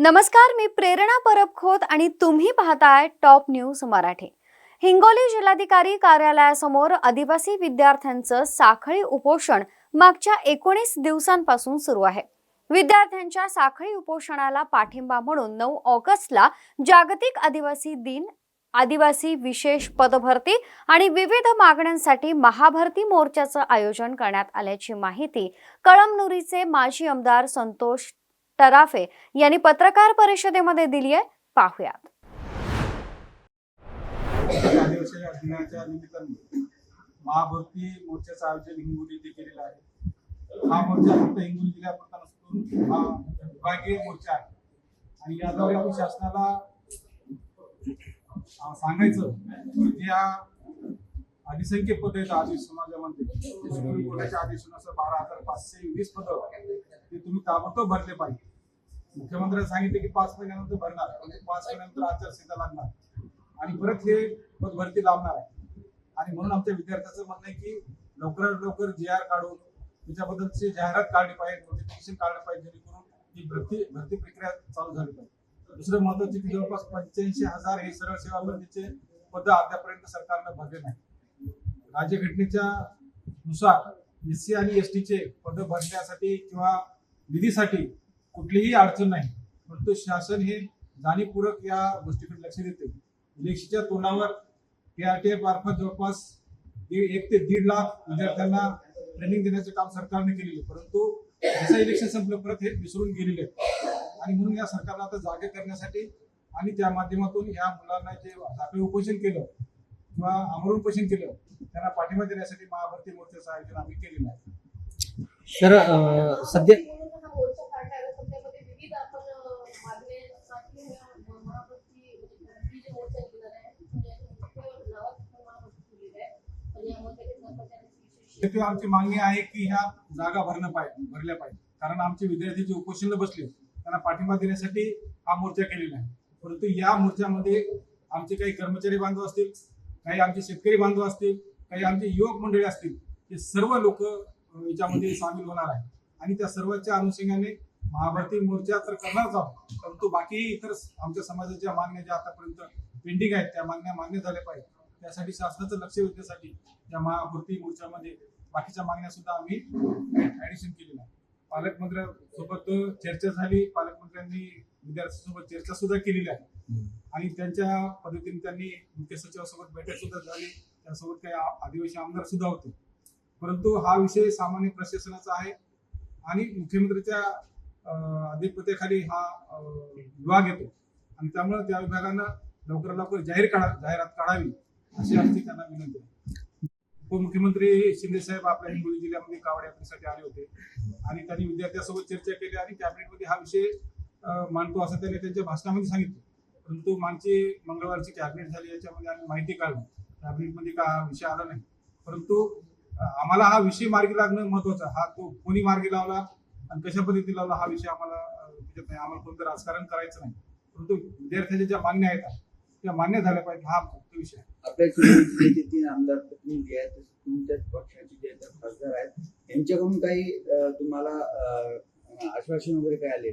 नमस्कार मी प्रेरणा परब खोत आणि तुम्ही पाहताय टॉप न्यूज मराठी. हिंगोली जिल्हाधिकारी कार्यालयासमोर आदिवासी विद्यार्थ्यांचं साखळी उपोषण मागच्या एकोणीस दिवसांपासून सुरू आहे. विद्यार्थ्यांच्या साखळी उपोषणाला पाठिंबा म्हणून नऊ ऑगस्टला जागतिक आदिवासी दिन आदिवासी विशेष पदभरती आणि विविध मागण्यांसाठी महाभरती मोर्चाचं आयोजन करण्यात आल्याची माहिती कळमनुरीचे माजी आमदार संतोष टराफे यांनी पत्रकार परिषदेमध्ये दिली आहे. पाहुयात. दिनाच्या निमित्ताने महाभरती मोर्चाचं आयोजन हिंगोली येथे केलेलं आहे. हा मोर्चा फक्त हिंगोली जिल्ह्यापुरता नसून हा विभागीय मोर्चा आहे. आणि याद्वारे आपण शासनाला सांगायचं म्हणजे की ज्या अधिसंख्य पद आहेत आदिवासी समाजामध्ये. ते सुप्रीम कोर्टाच्या बारा हजार पाचशे वीस पद. ते तुम्ही ताबडतोब भरले पाहिजे. मुख्यमंत्र्यांनी सांगितले की पाच महिन्यानंतर भरणार म्हणजे पाच महिन्यानंतर आचारसंहिता लागणार आणि परत हे पद भरती लावणार आहे. आणि म्हणून आमच्या विद्यार्थ्यांचं म्हणणं आहे की लवकरात लवकर जी आर काढून त्याच्याबद्दलची जाहिरात काढली पाहिजे नोटिफिकेशन काढलं पाहिजे जेणेकरून ही भरती भरती प्रक्रिया चालू झाली पाहिजे. दुसरं महत्त्वाचे की जवळपास पंच्याऐंशी हजार हे सरळ सेवा भरतीचे पद अद्यापर्यंत सरकारनं भरले नाही राज्यघटनेच्या नुसार एस सी आणि एस टीचे पद भरण्यासाठी किंवा निधीसाठी कुठलीही अडचण नाही. परंतु शासन हे जाणीवपूर्वक या गोष्टीकडे लक्ष देते. इलेक्शनच्या तोंडावर पीआरटीएफ मार्फत जवळपास एक ते दीड लाख विद्यार्थ्यांना ट्रेनिंग देण्याचे काम सरकारने केलेलं परंतु जसं इलेक्शन संपलं परत हे विसरून गेलेले आणि म्हणून या सरकारला आता जागे करण्यासाठी आणि त्या माध्यमातून या मुलांना जे दाखले उपोषण केलं किंवा आमरण उपोषण केलं त्यांना पाठिंबा देण्यासाठी महाभारती मोर्चाचं आयोजन आम्ही केलेलं आहे. तर सध्या हा मोर्चा काढला आहे. त्याच्यामध्ये विविध आपण अं, मागण्यांसाठी हा महाभरती म्हणजे ही जी मोर्चा निघणार आहे म्हणजे मुख्य नावात पण महाभरती ठेवलेली आहे. पण या मोर्चाचे सरपंचांनी विशेष आमची मागणी आहे की ह्या जागा भरणं पाहिजे भरल्या पाहिजे. कारण आमचे विद्यार्थी जे उपोषणला बसले त्यांना पाठिंबा देण्यासाठी हा मोर्चा केलेला आहे. परंतु या मोर्चामध्ये आमचे काही कर्मचारी बांधव असतील काही आमचे शेतकरी बांधव असतील काही आमचे युवक मंडळी असतील हे सर्व लोक याच्यामध्ये सामील होणार आहे आणि त्या सर्वांच्या अनुषंगाने महाभारती मोर्चा तर करणारच आहोत. परंतु बाकी इतर आमच्या समाजाच्या मागण्या ज्या आतापर्यंत पेंडिंग आहेत त्या मागण्या मान्य झाल्या पाहिजे त्यासाठी शासनाचं लक्ष वेधण्यासाठी या महाभरती मोर्चामध्ये बाकीच्या मागण्या सुद्धा आम्ही ऍडिशन केलेल्या पालकमंत्र्यांसोबत चर्चा झाली पालकमंत्र्यांनी विद्यार्थ्यांसोबत चर्चा सुद्धा केलेली आहे आणि त्यांच्या पद्धतीने त्यांनी मुख्य सचिवासोबत बैठक सुद्धा झाली. त्यासोबत काही आदिवासी आमदार सुद्धा होते. परंतु हा विषय सामान्य प्रशासनाचा आहे आणि मुख्यमंत्र्यांच्या अधिपत्याखाली हा विभाग येतो. आणि त्यामुळे त्या विभागानं लवकरात लवकर जाहीर काढा जाहिरात काढावी. अशी आमची त्यांना विनंती उपमुख्यमंत्री शिंदे साहेब आपल्या हिंगोली जिल्ह्यामध्ये कावड यात्रेसाठी आले होते. आणि त्यांनी विद्यार्थ्यांसोबत चर्चा केली आणि कॅबिनेटमध्ये हा विषय मांडतो असं त्यांनी त्यांच्या भाषणामध्ये सांगितलं. परंतु मागची मंगळवारची कॅबिनेट झाली याच्यामध्ये आम्ही माहिती काढली. कॅबिनेटमध्ये का हा विषय आला नाही? परंतु आम्हाला हा विषय मार्गी लागणं महत्वाचं. हा तो कोणी मार्गी लावला आणि कशा पद्धतीने लावला हा विषय आम्हाला नाही. आम्हाला कोणतं राजकारण करायचं नाही. परंतु विद्यार्थ्यांच्या ज्या मागण्या आहेत त्या मान्य झाल्या पाहिजे हा फक्त विषय आहे. आपल्या जिल्ह्याचे तीन आमदार प्रतिनिधी आहेत तसेच तुमच्याच पक्षाचे जे आता खासदार आहेत यांच्याकडून काही अं, तुम्हाला अं, आश्वासन वगैरे काय आले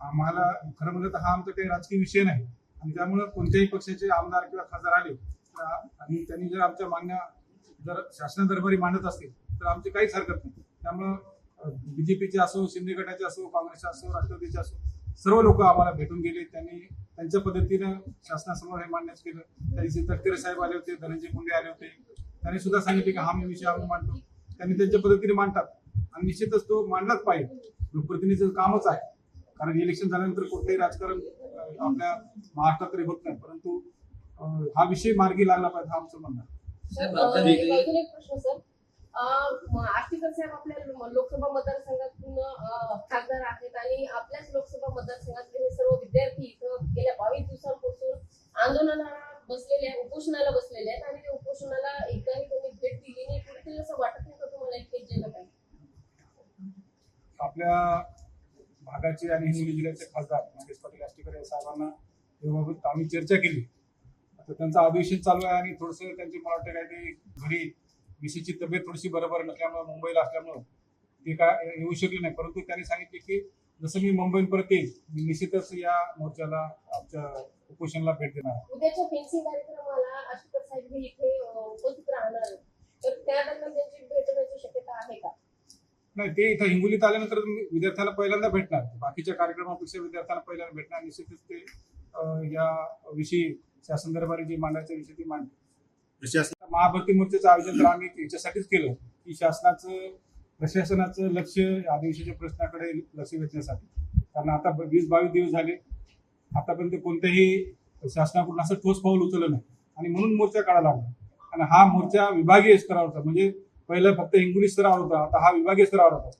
आम्हाला खरं म्हणजे तर हा आमचा काही राजकीय विषय नाही. आणि त्यामुळे कोणत्याही पक्षाचे आमदार किंवा खासदार आले तर आ- आणि त्यांनी जर आमच्या मागण्या जर शासना दरबारी मांडत असतील तर आमची काहीच हरकत नाही. त्यामुळं बीजेपीचे असो शिंदे गटाचे असो काँग्रेसचे असो राष्ट्रवादीचे असो सर्व लोक आम्हाला भेटून गेले. त्यांनी त्यांच्या पद्धतीनं शासनासमोर हे मांडण्यास केलं. त्या दिवशी तटकरे साहेब आले होते धनंजय मुंडे आले होते त्यांनी सुद्धा सांगितले की हा मी विषय आम्ही मांडतो. त्यांनी त्यांच्या पद्धतीने मांडतात. आणि निश्चितच तो मांडलाच पाहिजे. लोकप्रतिनिधीचं कामच आहे. कारण इलेक्शन झाल्यानंतर कुठलंही राजकारण आपल्या महाराष्ट्रात तरी होत नाही. परंतु हा विषय मार्गी लागला पाहिजे हा आमचं म्हणणं आष्टीकर साहेब आपल्या लोकसभा मतदारसंघातून खासदार आहेत आणि आपल्याच लोकसभा मतदारसंघातले हे सर्व विद्यार्थी इथं गेल्या बावीस दिवसांपासून आंदोलनाला बसलेले आहेत उपोषणाला बसलेले आहेत आणि त्या उपोषणाला एकदाही त्यांनी भेट दिली नाही. कुठेतरी असं वाटत नाही का तुम्हाला एक जग आहे आपल्या भागाचे आणि हिंगोली जिल्ह्याचे खासदार मंगेश पाटील आष्टीकर या साहेबांना याबाबत आम्ही चर्चा केली. आता त्यांचं अधिवेशन चालू आहे आणि थोडस त्यांची मला वाटतं काय ते घरी विशीची तब्येत थोडीशी बरोबर नसल्यामुळे मुंबईला असल्यामुळं ते काय येऊ शकले नाही. परंतु त्यांनी सांगितले की जसं मी मुंबईहून परत येईल मी निश्चितच या मोर्चाला आमच्या उपोषणाला भेट देणार आहे. उद्याच्या फेन्सिंग कार्यक्रमाला आष्टीकर साहेब हे इथे अं, उपस्थित राहणार आहेत. तर त्या दरम्यान त्यांची भेट होण्याची शक्यता आहे का? नाही ते इथं हिंगोलीत आल्यानंतर विद्यार्थ्याला पहिल्यांदा भेटणार बाकीच्या कार्यक्रमापेक्षा विद्यार्थ्याला पहिल्यांदा भेटणार निश्चितच ते या विषयी शासन दरबारी जे मांडायचा विषय ते मांड महाभरती मोर्चाचं आयोजन तर आम्ही याच्यासाठीच केलं की शासनाचं प्रशासनाचं लक्ष आदिवासीच्या प्रश्नाकडे लक्ष वेचण्यासाठी कारण आता वीस बावीस दिवस झाले. आतापर्यंत कोणत्याही शासनाकडून असं ठोस पाऊल उचललं नाही. आणि म्हणून मोर्चा काढायला लागला. आणि हा मोर्चा विभागीय स्तरावर होता. म्हणजे पहिला फक्त हिंगोली स्तरावर होता. आता हा विभागीय स्तरावर होता.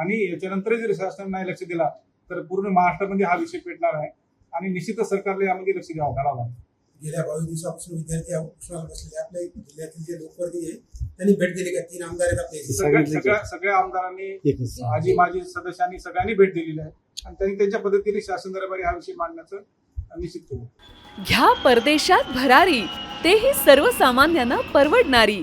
आणि याच्यानंतरही जर शासनाने नाही लक्ष दिला तर पूर्ण महाराष्ट्रामध्ये हा विषय पेटणार आहे. आणि निश्चितच सरकारला यामध्ये लक्ष द्यावं घालावं लागेल. गेल्या बावीस दिवसापासून विद्यार्थी उपोषणाला बसलेले आपल्या जिल्ह्यातील जे लोकवर्गी आहे त्यांनी भेट दिली का? तीन आमदार आहेत आपल्या इथे. सगळ्या आमदारांनी. आजी माजी सदस्यांनी सगळ्यांनी भेट दिलेली आहे. आणि त्यांनी त्यांच्या पद्धतीने शासन दरबारी हा विषय मांडण्याचं निश्चित केलं. घ्या परदेशात भरारी. तेही सर्वसामान्यांना परवडणारी.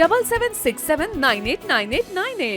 double seven six seven nine eight nine eight nine eight